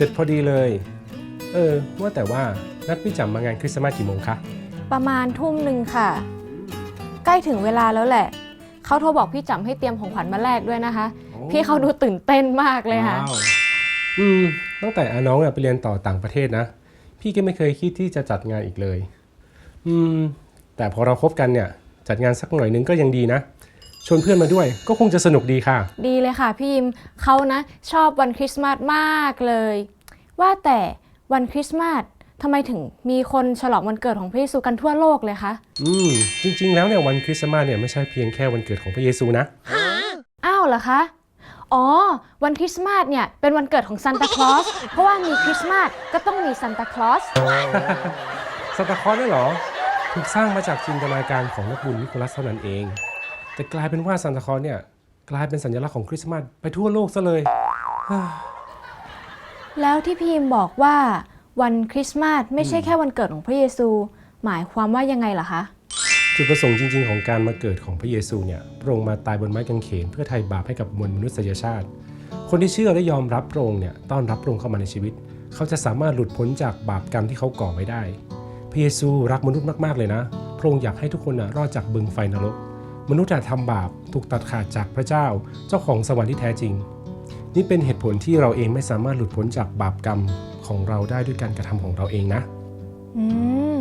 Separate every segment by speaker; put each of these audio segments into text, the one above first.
Speaker 1: เสร็จพอดีเลย เออ ว่าแต่ว่านัดพี่จำมางานคริสต์มาสกี่โมงคะ
Speaker 2: ประมาณทุ่มหนึ่งค่ะ ใกล้ถึงเวลาแล้วแหละ เขาโทรบอกพี่จำให้เตรียมของขวัญมาแลกด้วยนะคะพี่เขาดูตื่นเต้นมากเลยค่ะ
Speaker 1: ว้าวอืม ตั้งแต่อาน้องอะไปเรียนต่อต่างประเทศนะ พี่ก็ไม่เคยคิดที่จะจัดงานอีกเลย อืม แต่พอเราคบกันเนี่ย จัดงานสักหน่อยนึงก็ยังดีนะ ชวนเพื่อนมาด้วย ก็คงจะสนุกดีค่ะ
Speaker 2: ดีเลยค่ะพี่ยิมเขานะชอบวันคริสต์มาสมากเลย ว่าแต่วันคริสต์มาสทำไมถึงมีคนฉลองวันเกิดของพระเยซูกันทั่วโลกเลยคะ
Speaker 1: อืม จริง ๆ แล้วเนี่ยวันคริสต์มาสเนี่ยไม่ใช่เพียงแค่วันเกิดของพระเยซูนะ
Speaker 2: อ้าวเหรอคะ อ๋อ วันคริสต์มาสเนี่ยเป็นวันเกิดของซานตาคลอส เพราะว่ามีคริสต์มาสก็ต้องมีซานตาคลอส
Speaker 1: ซานตาคลอสเนี่ยเหรอ ถูกสร้างมาจากจินตนาการของนักบุญนิโคลัสเท่านั้นเอง แต่กลายเป็นว่าซานตาคลอสเนี่ยกลายเป็นสัญลักษณ์ของคริสต์มาสไปทั่วโลกซะเลย
Speaker 2: แล้วที่พี่ยิมบอกว่าวันคริสต์มาสไม่ใช่แค่วันเกิดของพระเยซู หมายความว่ายังไงล่ะคะ
Speaker 1: จุดประสงค์จริง ๆ ของการมาเกิดของพระเยซูเนี่ยพระองค์มาตายบนไม้กางเขน เพื่อไถ่บาปให้กับมวลมนุษยชาติ คนที่เชื่อและยอมรับพระองค์เนี่ยต้อนรับพระองค์เข้ามาในชีวิต เขาจะสามารถหลุดพ้นจากบาปกรรมที่เขาก่อไว้ได้ พระเยซูรักมนุษย์มากๆเลยนะพระองค์อยากให้ทุกคนนะรอดจากบึงไฟนรก มนุษย์อะทำบาปถูกตัดขาดจากพระเจ้า เจ้าของสวรรค์ที่แท้จริง นี่เป็นเหตุผลที่เราเองไม่สามารถหลุดพ้นจากบาปกรรมของเราได้ด้วยการกระทำของเราเองนะ
Speaker 2: อืม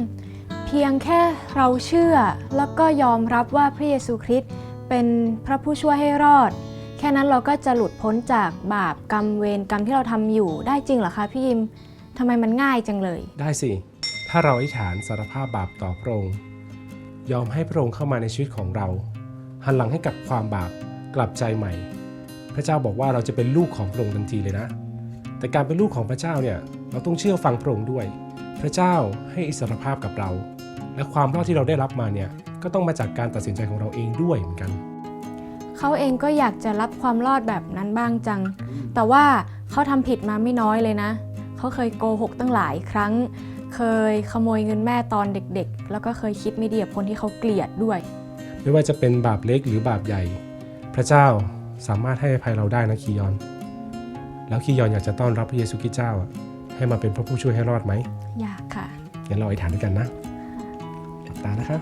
Speaker 2: เพียงแค่เราเชื่อแล้วก็ยอมรับว่าพระเยซูคริสต์เป็นพระผู้ช่วยให้รอด แค่นั้นเราก็จะหลุดพ้นจากบาปกรรมเวรกรรมที่เราทำอยู่ได้จริงเหรอคะพี่ยิมทำไมมันง่ายจังเลย
Speaker 1: ได้สิ ถ้าเราอธิษฐานสารภาพบาปต่อพระองค์ยอมให้พระองค์เข้ามาในชีวิตของเรา หันหลังให้กับความบาปกลับใจใหม่ พระเจ้าบอกว่าเราจะเป็นลูกของพระองค์ทันทีเลยนะ แต่การเป็นลูกของพระเจ้าเนี่ยเราต้องเชื่อฟังพระองค์ด้วย พระเจ้าให้อิสรภาพกับเรา และความรอดที่เราได้รับมาเนี่ยก็ต้องมาจากการตัดสินใจของเราเองด้วยเหมือนกัน
Speaker 2: เขาเองก็อยากจะรับความรอดแบบนั้นบ้างจัง แต่ว่าเขาทำผิดมาไม่น้อยเลยนะ เขาเคยโกหกตั้งหลายครั้ง เคยขโมยเงินแม่ตอนเด็กๆ แล้วก็เคยคิดไม่ดีกับคนที่เขาเกลียดด้วย
Speaker 1: ไม่ว่าจะเป็นบาปเล็กหรือบาปใหญ่ พระเจ้า สามารถให้อภัยเราได้นะคียอน แล้วคียอนอยากจะต้อนรับพระเยซูคริสต์เจ้าอะให้มาเป็นพระผู้ช่วยให้รอดไหม
Speaker 2: อยากค่ะ
Speaker 1: งั้นเราอธิษฐานด้วยกันนะหลับตานะครับ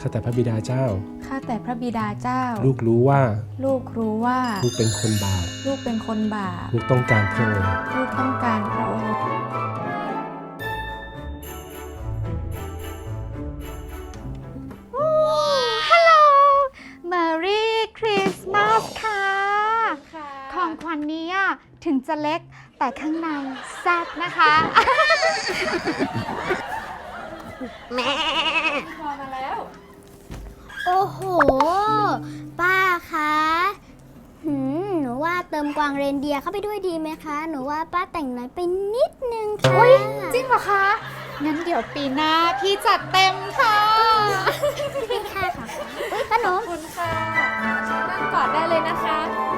Speaker 1: ข้าแต่พระบิดาเจ้า
Speaker 2: ข้าแต่พระบิดาเจ้า
Speaker 1: ลูกรู้ว่า
Speaker 2: ลูกรู้ว่า
Speaker 1: ลูกเป็นคนบาป
Speaker 2: ลูกเป็นคนบาป
Speaker 1: ลูกต้องการพระองค์
Speaker 2: ลูกต้องการพระองค์
Speaker 3: ถึงจะเล็กแต่ข้างในแซ่บนะคะ
Speaker 4: โอ้โห ป้าคะหืมหนูว่าเติมกวางเรนเดียร์เข้าไปด้วยดีไหมคะ หนูว่าป้าแต่งน้อยไปนิดนึงค่ะ
Speaker 3: อุ้ยจริงเหรอคะ งั้นเดี๋ยวปีหน้าพี่จัดเต็มค่ะ
Speaker 4: ค่ะค่ะอุ้ยขนม
Speaker 2: คุณค่ะนั่งกอดได้เลยนะคะ